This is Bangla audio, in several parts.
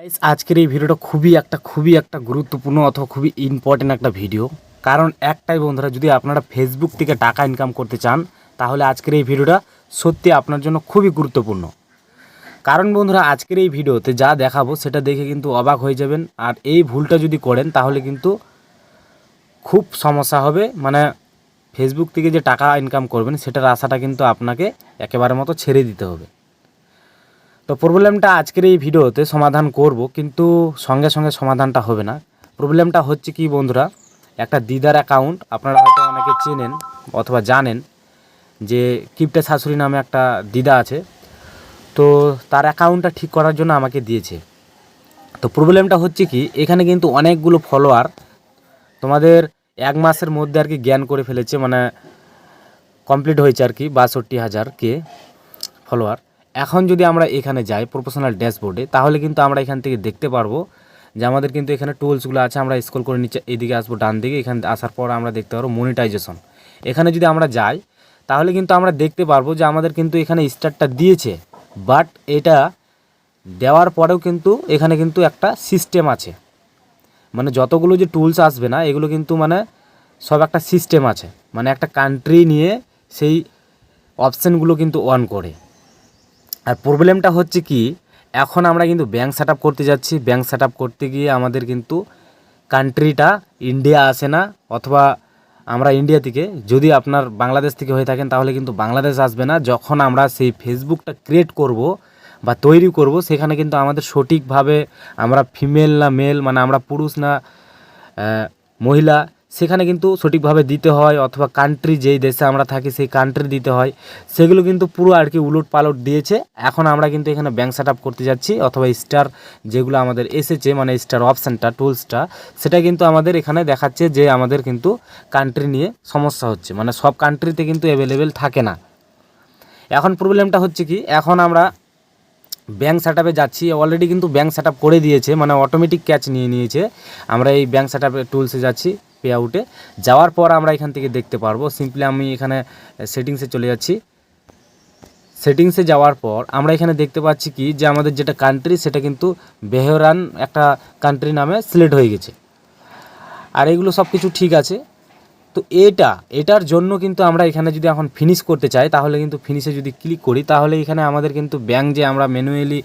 Guys, আজকের এই ভিডিওটা খুবই একটা খুবই একটা গুরুত্বপূর্ণ অথবা খুবই ইম্পর্টেন্ট একটা ভিডিও কারণ একটাই বন্ধুরা যদি আপনারা ফেসবুক থেকে টাকা ইনকাম করতে চান তাহলে আজকের এই ভিডিওটা সত্যি আপনার জন্য খুবই গুরুত্বপূর্ণ। কারণ বন্ধুরা আজকের এই ভিডিওতে যা দেখাবো সেটা দেখে কিন্তু অবাক হয়ে যাবেন। আর এই ভুলটা যদি করেন তাহলে কিন্তু খুব সমস্যা হবে। মানে ফেসবুক থেকে যে টাকা ইনকাম করবেন সেটার আশাটা কিন্তু আপনাকে একেবারে মতো ছেড়ে দিতে হবে। তো প্রবলেমটা আজকের এই ভিডিওতে সমাধান করব, কিন্তু সঙ্গে সঙ্গে সমাধানটা হবে না। প্রবলেমটা হচ্ছে কি বন্ধুরা, একটা দিদার অ্যাকাউন্ট আপনারা হয়তো অনেকে চেনেন অথবা জানেন যে কিপটে শাশুড়ি নামে একটা দিদা আছে, তো তার অ্যাকাউন্টটা ঠিক করার জন্য আমাকে দিয়েছে। তো প্রবলেমটা হচ্ছে কি, এখানে কিন্তু অনেকগুলো ফলোয়ার তোমাদের এক মাসের মধ্যে আর কি জ্ঞান করে ফেলেছে মানে কমপ্লিট হয়েছে আর কি, বাষট্টি হাজার কে ফলোয়ার এখন যদি আমরা এখানে যাই প্রফেশনাল ড্যাশবোর্ডে তাহলে কিন্তু আমরা এখান থেকে দেখতে পারব যে আমাদের কিন্তু এখানে টুলসগুলো আছে, আমরা স্ক্রল করে নিচে এদিকে আসব, ডান দিকে, এখানে আসার পর আমরা দেখতে পারব মনিটাইজেশন এখানে যদি আমরা যাই, তাহলে কিন্তু আমরা দেখতে পারব যে আমাদের কিন্তু এখানে স্টারটা দিয়েছে বাট এটা দেওয়ার পরেও কিন্তু এখানে কিন্তু একটা সিস্টেম আছে। মানে যতগুলো যে টুলস আসবে না, এগুলো কিন্তু মানে সব একটা সিস্টেম আছে। মানে একটা কান্ট্রি নিয়ে সেই অপশানগুলো কিন্তু অন করে। আর প্রবলেমটা হচ্ছে কি, এখন আমরা কিন্তু ব্যাংক সেট করতে যাচ্ছি। ব্যাংক সেট করতে গিয়ে আমাদের কিন্তু কান্ট্রিটা ইন্ডিয়া আসে না, অথবা আমরা ইন্ডিয়া থেকে, যদি আপনার বাংলাদেশ থেকে হয়ে থাকেন, তাহলে কিন্তু বাংলাদেশ আসবে না। যখন আমরা সেই ফেসবুকটা ক্রিয়েট করব বা তৈরি করব, সেখানে কিন্তু আমাদের সঠিকভাবে আমরা ফিমেল না মেল মানে আমরা পুরুষ না মহিলা সেখানে কিন্তু সঠিকভাবে দিতে হয় অথবা কান্ট্রি যেই দেশে আমরা থাকি সেই কান্ট্রি দিতে হয়। সেগুলো কিন্তু পুরো আর কি উলট পালট দিয়েছে। এখন আমরা কিন্তু এখানে ব্যাংক সেট আপ করতে যাচ্ছি অথবা স্টার যেগুলো আমাদের এসেছে মানে স্টার অপশানটা টুলসটা সেটা কিন্তু আমাদের এখানে দেখাচ্ছে যে আমাদের কিন্তু কান্ট্রি নিয়ে সমস্যা হচ্ছে। মানে সব কান্ট্রিতে কিন্তু অ্যাভেলেবেল থাকে না। এখন প্রবলেমটা হচ্ছে কি, এখন আমরা ব্যাঙ্ক সেট যাচ্ছি অলরেডি কিন্তু ব্যাঙ্ক সেট করে দিয়েছে মানে অটোমেটিক ক্যাচ নিয়ে নিয়েছে। আমরা এই ব্যাঙ্ক সেট টুলসে যাচ্ছি। পে আউটে যাওয়ার পর আমরা এখান থেকে দেখতে পারব। সিম্পলি আমি এখানে সেটিংসে চলে যাচ্ছি। সেটিংসে যাওয়ার পর আমরা এখানে দেখতে পাচ্ছি কি, যে আমাদের যেটা কান্ট্রি সেটা কিন্তু বেহরান একটা কান্ট্রি নামে সিলেক্ট হয়ে গেছে। আর এগুলো সব কিছু ঠিক আছে। তো এটা, এটার জন্য কিন্তু আমরা এখানে যদি এখন ফিনিশ করতে চাই, তাহলে কিন্তু ফিনিশে যদি ক্লিক করি, তাহলে এখানে আমাদের কিন্তু ব্যাঙ্ক যে আমরা ম্যানুয়ালি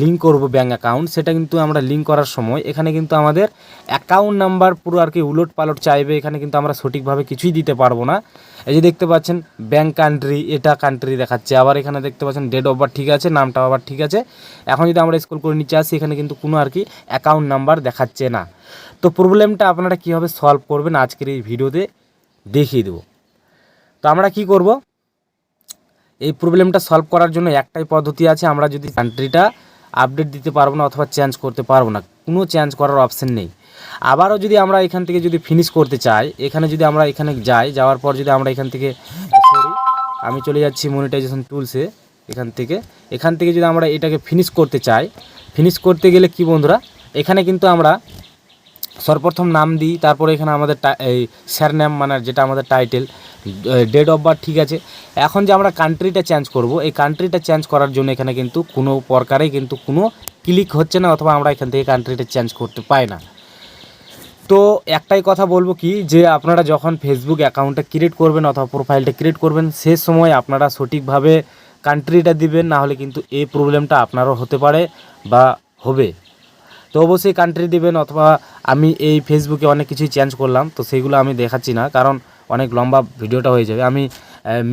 লিঙ্ক করব ব্যাঙ্ক অ্যাকাউন্ট সেটা কিন্তু আমরা লিঙ্ক করার সময় এখানে কিন্তু আমাদের অ্যাকাউন্ট নাম্বার পুরো আর কি উলট পালট চাইবে, এখানে কিন্তু আমরা সঠিকভাবে কিছুই দিতে পারব না। এই যে দেখতে পাচ্ছেন ব্যাঙ্ক কান্ট্রি এটা কান্ট্রি দেখাচ্ছে। আবার এখানে দেখতে পাচ্ছেন ডেট অফ বার্থ ঠিক আছে নামটা আবার ঠিক আছে। এখন যদি আমরা স্কুল করে নিচে আসি, এখানে কিন্তু কোনো আর কি অ্যাকাউন্ট নাম্বার দেখাচ্ছে না। তো প্রবলেমটা আপনারা কীভাবে সলভ করবেন আজকের এই ভিডিওতে? দেখিয়ে দেবো। তো আমরা কি করব? এই প্রবলেমটা সলভ করার জন্য একটাই পদ্ধতি আছে, আমরা যদি কান্ট্রিটা আপডেট দিতে পারব না অথবা চেঞ্জ করতে পারব না, কোনো চেঞ্জ করার অপশন নেই। আবারও যদি আমরা এখান থেকে যদি ফিনিশ করতে চাই, এখানে যদি আমরা এখানে যাই, যাওয়ার পর যদি আমরা এখান থেকে আমি চলে যাচ্ছি মনিটাইজেশন টুলসে এখান থেকে। এখান থেকে যদি আমরা এটাকে ফিনিশ করতে চাই ফিনিশ করতে গেলে কি বন্ধুরা? এখানে কিন্তু আমরা সর্বপ্রথম নাম দিই, তারপরে এখানে আমাদের এই স্যার নাম মানে যেটা আমাদের টাইটেল ডেট অফ বার্থ ঠিক আছে। এখন যে আমরা কান্ট্রিটা চেঞ্জ করব, এই কান্ট্রিটা চেঞ্জ করার জন্য এখানে কিন্তু কোনো প্রকারেই কিন্তু কোনো ক্লিক হচ্ছে না অথবা আমরা এখান থেকে কান্ট্রিটা চেঞ্জ করতে পাই না। তো একটাই কথা বলব কি, যে আপনারা যখন ফেসবুক অ্যাকাউন্টটা ক্রিয়েট করবেন অথবা প্রোফাইলটা ক্রিয়েট করবেন, সে সময় আপনারা সঠিকভাবে কান্ট্রিটা দিবেন, না হলে কিন্তু এই প্রবলেমটা আপনারও হতে পারে বা হবে। তো অবশ্যই কান্ট্রি দিবেন অথবা আমি এই ফেসবুকে অনেক কিছুই চেঞ্জ করলাম, তো সেইগুলো আমি দেখাচ্ছি না, কারণ অনেক লম্বা ভিডিওটা হয়ে যাবে। আমি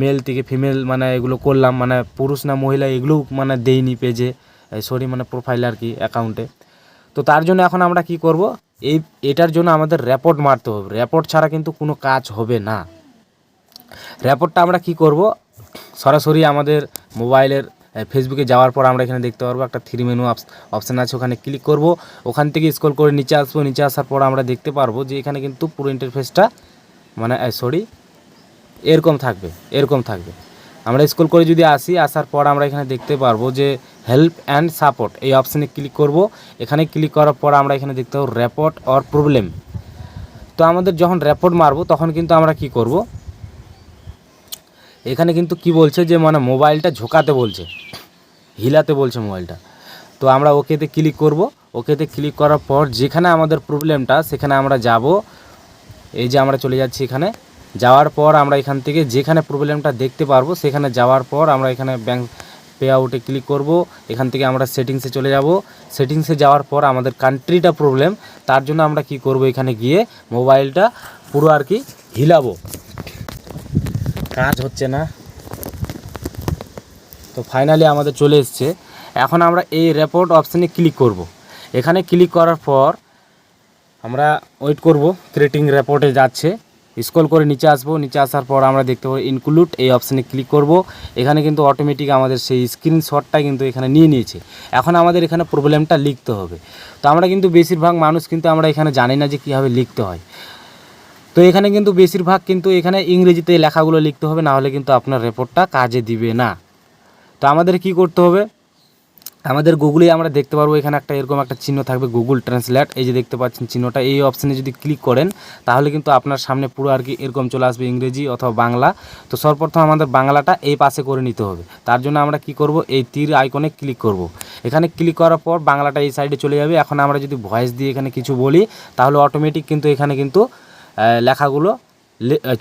মেল থেকে ফিমেল মানে এগুলো করলাম মানে পুরুষ না মহিলা এগুলোও মানে দেইনি পেজে সরি মানে প্রোফাইল আর কি অ্যাকাউন্টে তো তার জন্য এখন আমরা কি করব? এই, এটার জন্য আমাদের র্যাপোর্ট মারতে হবে। র্যাপোর্ট ছাড়া কিন্তু কোনো কাজ হবে না। র্যাপোর্টটা আমরা কি করব? সরাসরি আমাদের মোবাইলের ফেসবুকে যাওয়ার পর আমরা এখানে দেখতে পারব একটা থ্রি মেনু অপশান আছে, ওখানে ক্লিক করব। ওখান থেকে স্ক্রল করে নিচে আসব। নিচে আসার পর আমরা দেখতে পারব যে এখানে কিন্তু পুরো ইন্টারফেসটা মানে সরি এরকম থাকবে এরকম থাকবে। আমরা স্ক্রল করে যদি আসি, আসার পর আমরা এখানে দেখতে পারব যে হেল্প অ্যান্ড সাপোর্ট এই অপশানে ক্লিক করব। এখানে ক্লিক করার পর আমরা এখানে দেখতে পাবো র্যাপোর্ট অর প্রবলেম তো আমাদের যখন র্যাপোর্ট মারবো, তখন কিন্তু আমরা কি করব? এখানে কিন্তু কি বলছে যে মানে মোবাইলটা ঝোকাতে বলছে, হিলাতে বলছে মোবাইলটা। তো আমরা ওকেতে ক্লিক করব। ওকেতে ক্লিক করার পর যেখানে আমাদের প্রবলেমটা সেখানে আমরা যাব। এই যে আমরা চলে যাচ্ছি এখানে। যাওয়ার পর আমরা এখান থেকে যেখানে প্রবলেমটা দেখতে পারব, সেখানে যাওয়ার পর আমরা এখানে ব্যাঙ্ক পে আউটে ক্লিক করব। এখান থেকে আমরা সেটিংসে চলে যাব। সেটিংসে যাওয়ার পর আমাদের কান্ট্রিটা প্রবলেম তার জন্য আমরা কি করব এখানে গিয়ে, মোবাইলটা পুরো আর কি হিলাবো। কাজ হচ্ছে না। তো ফাইনালি আমাদের চলে এসছে। এখন আমরা এই রেপোর্ট অপশানে ক্লিক করব। এখানে ক্লিক করার পর আমরা ওয়েট করব। ক্রিয়েটিং রেপোর্টে যাচ্ছে। স্ক্রল করে নিচে আসব। নিচে আসার পর আমরা দেখতে পাবো ইনক্লুড এই অপশানে ক্লিক করব। এখানে কিন্তু অটোমেটিক আমাদের সেই স্ক্রিনশটটা কিন্তু এখানে নিয়ে নিয়েছে। এখন আমাদের এখানে প্রবলেমটা লিখতে হবে। তো আমরা কিন্তু বেশিরভাগ মানুষ কিন্তু আমরা এখানে জানি না যে কীভাবে লিখতে হয়। তো এখানে কিন্তু বেশিরভাগ কিন্তু এখানে ইংরেজিতে লেখাগুলো লিখতে হবে, না হলে কিন্তু আপনার রেপোর্টটা কাজে দিবে না। তো আমাদের কি করতে হবে? আমাদের গুগলে আমরা দেখতে পারব, এখানে একটা এরকম একটা চিহ্ন থাকবে গুগল ট্রান্সলেট এই যে দেখতে পাচ্ছেন চিহ্নটা, এই অপশানে যদি ক্লিক করেন, তাহলে কিন্তু আপনার সামনে পুরো আর কি এরকম চলে আসবে, ইংরেজি অথবা বাংলা। তো সর্বপ্রথম আমাদের বাংলাটা এই পাশে করে নিতে হবে। তার জন্য আমরা কি করব? এই তীর আইকনে ক্লিক করব। এখানে ক্লিক করার পর বাংলাটা এই সাইডে চলে যাবে। এখন আমরা যদি ভয়েস দিয়ে এখানে কিছু বলি, তাহলে অটোমেটিক কিন্তু এখানে কিন্তু লেখাগুলো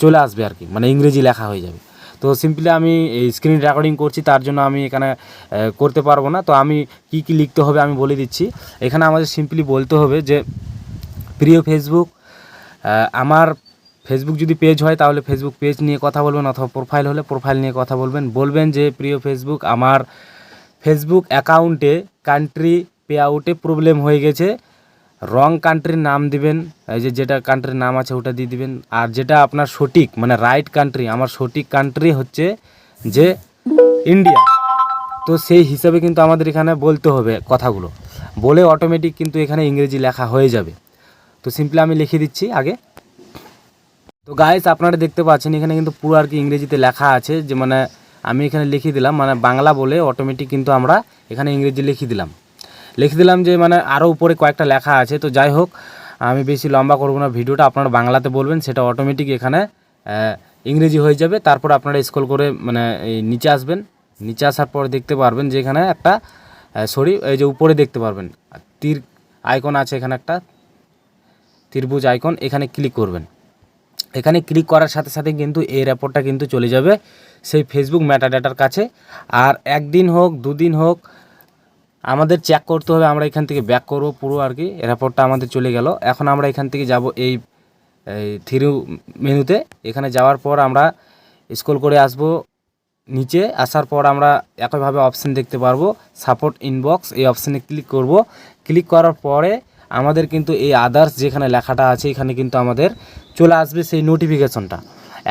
চলে আসবে আর কি। মানে ইংরেজি লেখা হয়ে যাবে। তো সিম্পলি আমি স্ক্রিন রেকর্ডিং করছি, তার জন্য আমি এখানে করতে পারব না। তো আমি কি কি লিখতে হবে আমি বলে দিচ্ছি। এখানে আমাদের সিম্পলি বলতে হবে যে, প্রিয় ফেসবুক আমার ফেসবুক যদি পেজ হয়, তাহলে ফেসবুক পেজ নিয়ে কথা বলবেন অথবা প্রোফাইল হলে প্রোফাইল নিয়ে কথা বলবেন। বলবেন যে, প্রিয় ফেসবুক আমার ফেসবুক অ্যাকাউন্টে কান্ট্রি পে আউটে প্রবলেম হয়ে গেছে। রং কান্ট্রির নাম দিবেন, এই যে যেটা কান্ট্রির নাম আছে ওটা দিয়ে দিবেন। আর যেটা আপনার সঠিক মানে রাইট কান্ট্রি আমার সঠিক কান্ট্রি হচ্ছে যে ইন্ডিয়া তো সেই হিসাবে কিন্তু আমাদের এখানে বলতে হবে কথাগুলো। বলে অটোমেটিক কিন্তু এখানে ইংরেজি লেখা হয়ে যাবে। তো সিম্পলি আমি লিখে দিচ্ছি আগে। তো গাইস আপনারা দেখতে পাচ্ছেন এখানে কিন্তু পুরো আর কি ইংরেজিতে লেখা আছে, যে মানে আমি এখানে লিখে দিলাম মানে বাংলা বলে অটোমেটিক কিন্তু আমরা এখানে ইংরেজি লিখে দিলাম। লিখে দিলাম যে মানে আরও উপরে কয়েকটা লেখা আছে। তো যাই হোক, আমি বেশি লম্বা করব না। ভিডিওটা আপনারা বাংলাতে বলবেন, সেটা অটোমেটিক এখানে ইংরেজি হয়ে যাবে। তারপর আপনারা স্ক্রল করে মানে নিচে আসবেন। নিচে আসার পর দেখতে পারবেন যে এখানে একটা সরি এই যে উপরে দেখতে পারবেন। তীর আইকন আছে এখানে একটা, ত্রিভুজ আইকন এখানে ক্লিক করবেন। এখানে ক্লিক করার সাথে সাথে কিন্তু এই রেপোর্টটা কিন্তু চলে যাবে সেই ফেসবুক ম্যাটাডাটার কাছে। আর একদিন হোক, দুদিন হোক আমাদের চেক করতে হবে, আমরা এখান থেকে ব্যাক করব পুরো আর কি। রেপোর্টটা আমাদের চলে গেল। এখন আমরা এখান থেকে যাব এই এই থ্রি মেনুতে। এখানে যাওয়ার পর আমরা স্ক্রল করে আসব নিচে। আসার পর আমরা একইভাবে অপশান দেখতে পারব সাপোর্ট ইনবক্স এই অপশানে ক্লিক করব। ক্লিক করার পরে আমাদের কিন্তু এই আদার্স যেখানে লেখাটা আছে, এখানে কিন্তু আমাদের চলে আসবে সেই নোটিফিকেশনটা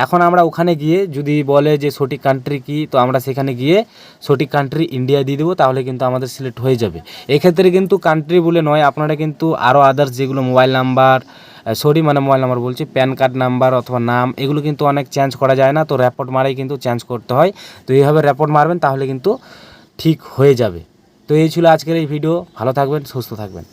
এখন আমরা ওখানে গিয়ে যদি বলে যে সঠিক কান্ট্রি কি, তো আমরা সেখানে গিয়ে সঠিক কান্ট্রি ইন্ডিয়া দিয়ে দেবো, তাহলে কিন্তু আমাদের সিলেক্ট হয়ে যাবে। এক্ষেত্রে কিন্তু কান্ট্রি বলে নয়, আপনারা কিন্তু আরও আদার্স যেগুলো মোবাইল নাম্বার সরি মানে মোবাইল নাম্বার বলছি প্যান কার্ড নাম্বার অথবা নাম, এগুলো কিন্তু অনেক চেঞ্জ করা যায় না, তো র্যাপোর্ট মারাই কিন্তু চেঞ্জ করতে হয়। তো এইভাবে র্যাপোর্ট মারবেন, তাহলে কিন্তু ঠিক হয়ে যাবে। তো এই ছিল আজকের এই ভিডিও ভালো থাকবেন, সুস্থ থাকবেন।